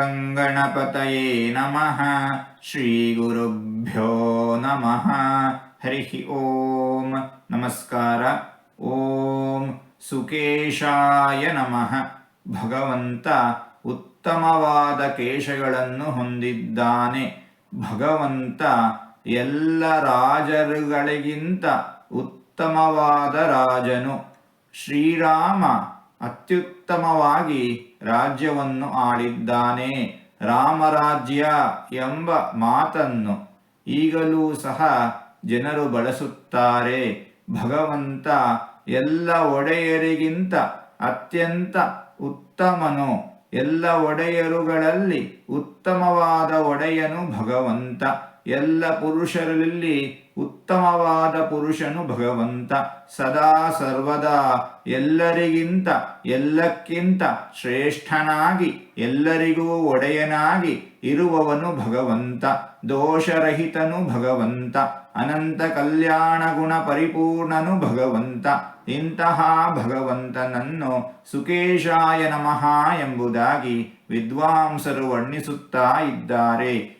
ಗಂಗಣಪತಯೇ ನಮಃ ಶ್ರೀ ಗುರುಭ್ಯೋ ನಮಃ ಹರಿ ಓಂ ನಮಸ್ಕಾರ ಓಂ ಸುಕೇಶಾಯ ನಮಃ ಭಗವಂತ ಉತ್ತಮವಾದ ಕೇಶಗಳನ್ನು ಹೊಂದಿದ್ದಾನೆ। ಭಗವಂತ ಎಲ್ಲ ರಾಜರುಗಳಿಗಿಂತ ಉತ್ತಮವಾದ ರಾಜನು। ಶ್ರೀರಾಮ ಅತ್ಯುತ್ತಮವಾಗಿ ರಾಜ್ಯವನ್ನು ಆಳಿದ್ದಾನೆ. ರಾಮರಾಜ್ಯ ಎಂಬ ಮಾತನ್ನು ಈಗಲೂ ಸಹ ಜನರು ಬಳಸುತ್ತಾರೆ. ಭಗವಂತ ಎಲ್ಲ ಒಡೆಯರಿಗಿಂತ ಅತ್ಯಂತ ಉತ್ತಮನು. ಎಲ್ಲ ಒಡೆಯರುಗಳಲ್ಲಿ ಉತ್ತಮವಾದ ಒಡೆಯನು ಭಗವಂತ. ಎಲ್ಲ ಪುರುಷರಲ್ಲಿ ಉತ್ತಮವಾದ ಪುರುಷನು ಭಗವಂತ. ಸದಾ ಸರ್ವದಾ ಎಲ್ಲರಿಗಿಂತ, ಎಲ್ಲಕ್ಕಿಂತ ಶ್ರೇಷ್ಠನಾಗಿ, ಎಲ್ಲರಿಗೂ ಒಡೆಯನಾಗಿ ಇರುವವನು ಭಗವಂತ. ದೋಷರಹಿತನು ಭಗವಂತ. ಅನಂತ ಕಲ್ಯಾಣ ಗುಣ ಪರಿಪೂರ್ಣನು ಭಗವಂತ. ಇಂತಹ ಭಗವಂತನನ್ನು ಸುಕೇಶಾಯ ನಮಃ ಎಂಬುದಾಗಿ ವಿದ್ವಾಂಸರು ವರ್ಣಿಸುತ್ತಾ ಇದ್ದಾರೆ.